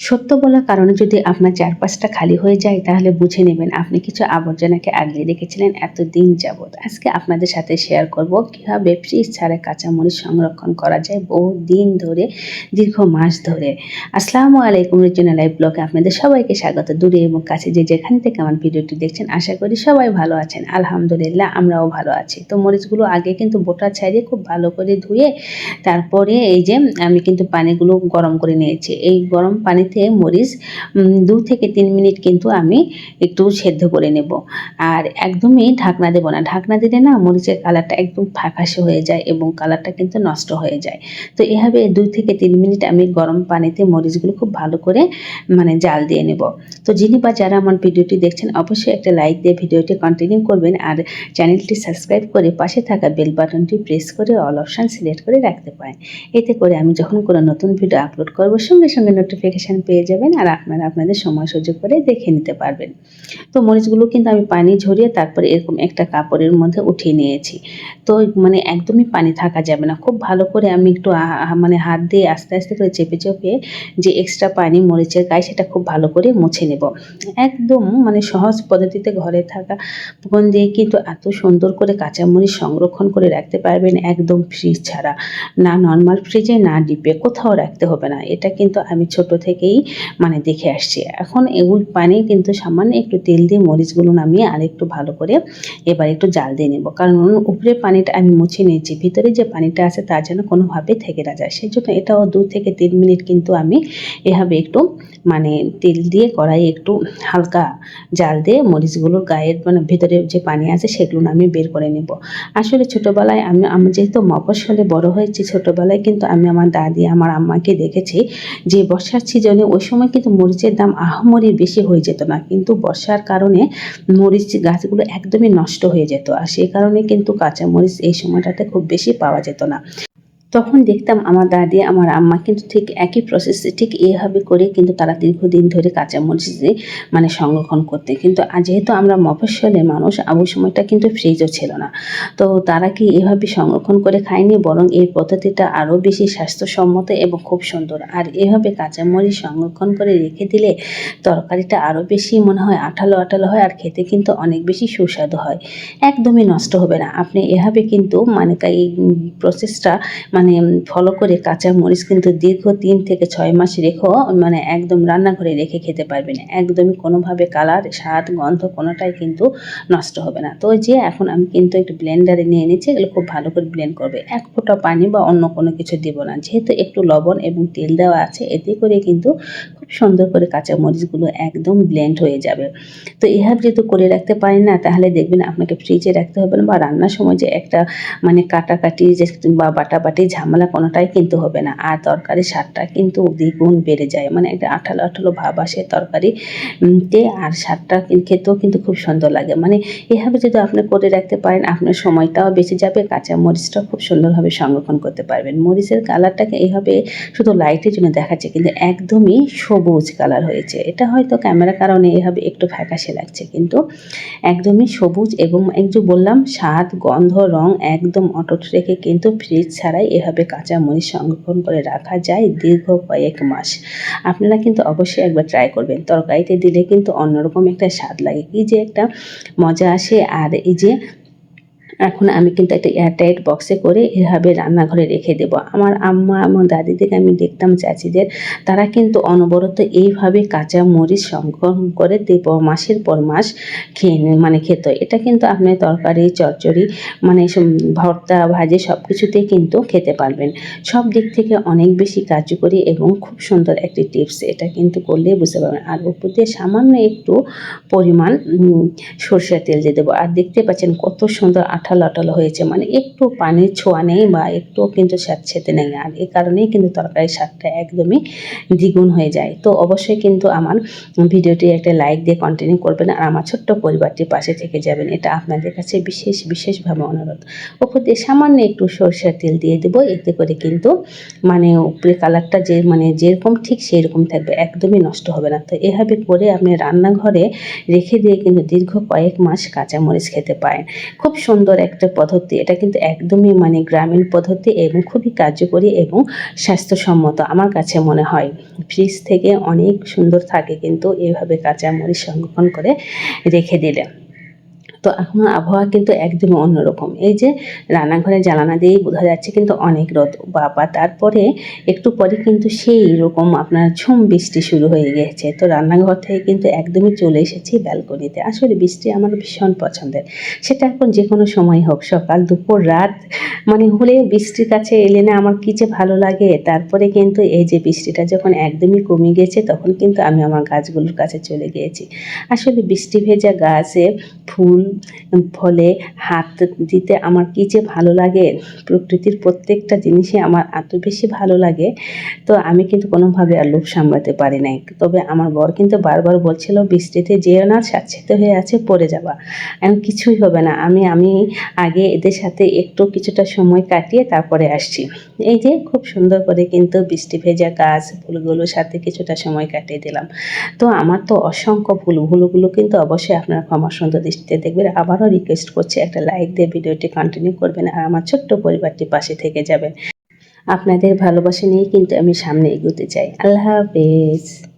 সত্য বলার কারণে যদি আপনার চারপাশটা খালি হয়ে যায়, তাহলে বুঝে নেবেন আপনি কিছু আবর্জনাকে আগলে রেখেছিলেন এত দিন যাবৎ। আজকে আপনাদের সাথে শেয়ার করব কীভাবে ফ্রিজ ছাড়া কাঁচামরিচ সংরক্ষণ করা যায় বহু দিন ধরে, দীর্ঘ মাস ধরে। আসসালামু আলাইকুম রিজনাল লাইভ ব্লগে আপনাদের সবাইকে স্বাগত। দূরে এবং কাছে যে যেখান থেকে আমার ভিডিওটি দেখছেন, আশা করি সবাই ভালো আছেন। আলহামদুলিল্লাহ, আমরাও ভালো আছি। তো মরিচগুলো আগে কিন্তু বোটা ছাড়িয়ে খুব ভালো করে ধুয়ে, তারপরে এই যে আমি কিন্তু পানিগুলো গরম করে নিয়েছি। এই গরম পানিতে মরিচ দু থেকে তিন মিনিট কিন্তু আমি একটু সেদ্ধ করে নেব। আর একদমই ঢাকনা দেবো না। ঢাকনা দিলে না মরিচের কালারটা একদম ফ্যাকাশে হয়ে যায় এবং কালারটা কিন্তু নষ্ট হয়ে যায়। তো এভাবে দুই থেকে তিন মিনিট আমি গরম পানিতে মরিচগুলো খুব ভালো করে মানে জাল দিয়ে নেব। তো যিনি বা যারা আমার ভিডিওটি দেখছেন, অবশ্যই একটা লাইক দিয়ে ভিডিওটি কন্টিনিউ করবেন আর চ্যানেলটি সাবস্ক্রাইব করে পাশে থাকা বেল বাটনটি প্রেস করে অল অপশান সিলেক্ট করে রাখতে পারেন। এতে করে আমি যখন কোনো নতুন ভিডিও আপলোড করব, সঙ্গে সঙ্গে নোটিফিকেশান পেয়ে যাবেন আর আপনারা আপনাদের সময় সুযোগ করে দেখে নিতে পারবেন। তো মরিচগুলো কিন্তু আমি পানি ঝরিয়ে তারপরে এরকম একটা কাপড়ের মধ্যে উঠিয়ে নিয়েছি। তো মানে একদমই পানি থাকা যাবে না। খুব ভালো করে আমি একটু মানে হাত দিয়ে আস্তে আস্তে করে চেপে চেপে যে এক্সট্রা পানি মরিচের গায়ে সেটা খুব ভালো করে মুছে নেব। একদম মানে সহজ পদ্ধতিতে ঘরে থাকা উপকরণ দিয়ে কিন্তু এত সুন্দর করে কাঁচামরিচ সংরক্ষণ করে রাখতে পারবেন একদম ফ্রিজ ছাড়া। না নর্মাল ফ্রিজে না ডিপে কোথাও রাখতে হবে না। এটা কিন্তু আমি ছোট থেকেই মানে দেখে আসছি। এখন এগুলো পানি কিন্তু সামান্য একটু তেল দিয়ে মরিচগুলো নামিয়ে আর একটু ভালো করে এবার একটু জাল দিয়ে নেব। কারণ উপরে পানিটা আমি মুছে নিয়েছি, ভিতরে যে পানিটা আছে তা যেন কোনোভাবে থেকে না যায়। সেই জন্য এটাও দু থেকে তিন মিনিট কিন্তু আমি এভাবে একটু মানে তেল দিয়ে কড়াই একটু হালকা জাল দিয়ে মরিচগুলোর গায়ের মানে ভিতরে যে পানি আছে সেগুলো আমি বের করে নেব। আসলে ছোটোবেলায় আমি আমি যেহেতু মফস্বলে বড় হয়েছি, ছোটোবেলায় কিন্তু আমি আমার দাদি, আমার আম্মাকে দেখেছি যে বর্ষার সিজনে ওই সময় কিন্তু মরিচের দাম আহামরি বেশি হয়ে যেত না। কিন্তু বর্ষার কারণে মরিচ গাছগুলো একদমই নষ্ট হয়ে যেত। আর সেই কারণে কিন্তু কাঁচা মরিচ এই সময়টাতে খুব বেশি পাওয়া যেত না। তখন দেখতাম আমার দাদি, আমার আম্মা কিন্তু ঠিক একই প্রসেসে ঠিক এইভাবে করে কিন্তু তারা দীর্ঘদিন ধরে কাঁচামরিচ দিয়ে মানে সংরক্ষণ করতে। কিন্তু যেহেতু আমরা মফস্বলে মানুষ ওই সময়টা কিন্তু ফ্রিজও ছিল না। তো তারা কি এভাবে সংরক্ষণ করে খায়নি? বরং এই পদ্ধতিটা আরও বেশি স্বাস্থ্যসম্মত এবং খুব সুন্দর। আর এভাবে কাঁচামরিচ সংরক্ষণ করে রেখে দিলে তরকারিটা আরও বেশি মনে হয় আঠালো আঠালো হয় আর খেতে কিন্তু অনেক বেশি সুস্বাদু হয়। একদমই নষ্ট হবে না। আপনি এভাবে কিন্তু মানে এই প্রসেসটা মানে ফলো করে কাঁচা মরিচ কিন্তু দীর্ঘ তিন থেকে ছয় মাস রেখেও মানে একদম রান্নাঘরে রেখে খেতে পারবেন একদমই কোনোভাবে কালার, স্বাদ, গন্ধ কোনোটাই কিন্তু নষ্ট হবে না। তো যে এখন আমি কিন্তু একটু ব্লেন্ডারে নিয়ে নিচ্ছি এগুলো খুব ভালো করে ব্লেন্ড করবে। এক ফোঁটা পানি বা অন্য কোনো কিছু দেব না। যেহেতু একটু লবণ এবং তেল দেওয়া আছে, এতে করে কিন্তু খুব সুন্দর করে কাঁচা মরিচগুলো একদম ব্লেন্ড হয়ে যাবে। তো এভাবে যেহেতু করে রাখতে পারেন না, তাহলে দেখবেন আপনাকে ফ্রিজে রাখতে হবে না বা রান্নার সময় যে একটা মানে কাটাকাটি যে বা বাটাবাটি ঝামেলা কোনোটাই কিন্তু হবে না। আর তরকারির স্বাদটা কিন্তু দ্বিগুণ বেড়ে যায়। মানে একটা আঠালো আঠালো ভাব আসে তরকারি উম, তে আর স্বাদটা খেতেও কিন্তু খুব সুন্দর লাগে। মানে এভাবে যদি আপনি করে রাখতে পারেন আপনার সময়টাও বেঁচে যাবে কাঁচা মরিচটাও খুব সুন্দরভাবে সংরক্ষণ করতে পারবেন। মরিচের কালারটাকে এইভাবে শুধু লাইটের জন্য দেখাচ্ছে কিন্তু একদমই সবুজ কালার হয়েছে। এটা হয়তো ক্যামেরার কারণে এভাবে একটু ফ্যাকাশে লাগছে কিন্তু একদমই সবুজ এবং যে বললাম স্বাদ গন্ধ রং একদম অটুট রেখে কিন্তু ফ্রিজ ছাড়াই কাঁচা মরিচ সংরক্ষণ করে রাখা যায় দীর্ঘ কয়েক মাস। আপনারা কিন্তু অবশ্যই একবার ট্রাই করবেন। তরকারিতে দিলে কিন্তু অন্যরকম একটা স্বাদ লাগে। কি যে একটা মজা আসে, আর এই যে এখন আমি কিন্তু একটা এয়ারটাইট বক্সে করে এভাবে রান্নাঘরে রেখে দেবো। আমার আম্মা আমার দাদিদের আমি দেখতাম, চাচিদের, তারা কিন্তু অনবরত এইভাবে কাঁচা মরিচ সংগ্রহ করে দেব, মাসের পর মাস খেয়ে মানে খেত। এটা কিন্তু আপনি তরকারি, চচ্চড়ি মানে ভর্তা, ভাজে সব কিছুতেই কিন্তু খেতে পারবেন। সব দিক থেকে অনেক বেশি কার্যকরী এবং খুব সুন্দর একটি টিপস। এটা কিন্তু করলেই বুঝতে পারবেন। আর উপর দিয়ে সামান্য একটু পরিমাণ সরষের তেল দিয়ে দেবো। আর দেখতে পাচ্ছেন কত সুন্দর আঠালো আঠালো হয়েছে মানে একটু পানির ছোঁয়া নেই বা একটু কিন্তু ছেতে নেই। আর এই কারণেই কিন্তু তরকারির স্বাদটা একদমই দ্বিগুণ হয়ে যায়। তো অবশ্যই কিন্তু আমার ভিডিওটি একটা লাইক দিয়ে কন্টিনিউ করবেন আর আমার ছোট্ট পরিবারটির পাশে থেকে যাবেন। এটা আপনাদের কাছে বিশেষ, বিশেষভাবে অনুরোধ। উপর দিয়ে সামান্য একটু সরষের তেল দিয়ে দেবো। এতে করে কিন্তু মানে উপরে কালারটা যে মানে যেরকম ঠিক সেই রকম থাকবে, একদমই নষ্ট হবে না। তো এভাবে করে আপনি রান্নাঘরে রেখে দিয়ে কিন্তু দীর্ঘ কয়েক মাস কাঁচামরিচ খেতে পারেন। খুব সুন্দর একটা পদ্ধতি। এটা কিন্তু একদমই মানে গ্রামীণ পদ্ধতি এবং খুবই কার্যকরী এবং স্বাস্থ্যসম্মত আমার কাছে মনে হয়। ফ্রিজ থেকে অনেক সুন্দর থাকে কিন্তু এভাবে কাঁচামরিচ সংরক্ষণ করে রেখে দিলে। তো এখন আবহাওয়া কিন্তু একদমই অন্যরকম। এই যে রান্নাঘরে জ্বালানা দিয়েই বোঝা যাচ্ছে কিন্তু অনেক রোদ। বাবা, তারপরে একটু পরে কিন্তু সেই রকম আপনার ঝুম বৃষ্টি শুরু হয়ে গেছে। তো রান্নাঘর থেকে কিন্তু একদমই চলে এসেছি ব্যালকনিতে। আসলে বৃষ্টি আমার ভীষণ পছন্দের। সেটা এখন যে কোনো সময় হোক, সকাল, দুপুর, রাত মানে হলে বৃষ্টির কাছে এলে না আমার কী যে ভালো লাগে। তারপরে কিন্তু এই যে বৃষ্টিটা যখন একদমই কমে গেছে, তখন কিন্তু আমি আমার গাছগুলোর কাছে চলে গিয়েছি। আসলে বৃষ্টি ভেজা গাছে ফুল ফলে হাত দিতে আমার কী যে ভালো লাগে, প্রকৃতির প্রত্যেকটা জিনিসই আমার এত বেশি ভালো লাগে, তো আমি কিন্তু কোনোভাবে আর লোভ সামলাতে পারি নাই। তবে আমার বর কিন্তু বারবার বলছিল, বৃষ্টিতে যেও না, স্যাঁতসেঁতে হয়ে আছে, পড়ে যাবা। এখন কিছুই হবে না, আমি আমি আগে এদের সাথে একটু কিছুটা সময় কাটিয়ে তারপরে আসছি। এই যে খুব সুন্দর করে কিন্তু বৃষ্টি ভেজা গাছ, ফুলগুলোর সাথে কিছুটা সময় কাটিয়ে দিলাম। তো আমার তো অসংখ্য ভুল ভুলগুলো কিন্তু অবশ্যই আপনারা ক্ষমা সুন্দর দৃষ্টিতে দেখবেন। আবারও রিকোয়েস্ট করছি একটা লাইক দিয়ে ভিডিওটি কন্টিনিউ করবেন আর আমার ছোট্ট পরিবারটি পাশে থেকে যাবেন। আপনাদের ভালোবাসা নিয়েই কিন্তু আমি সামনে এগোতে চাই। আল্লাহ হাফেজ।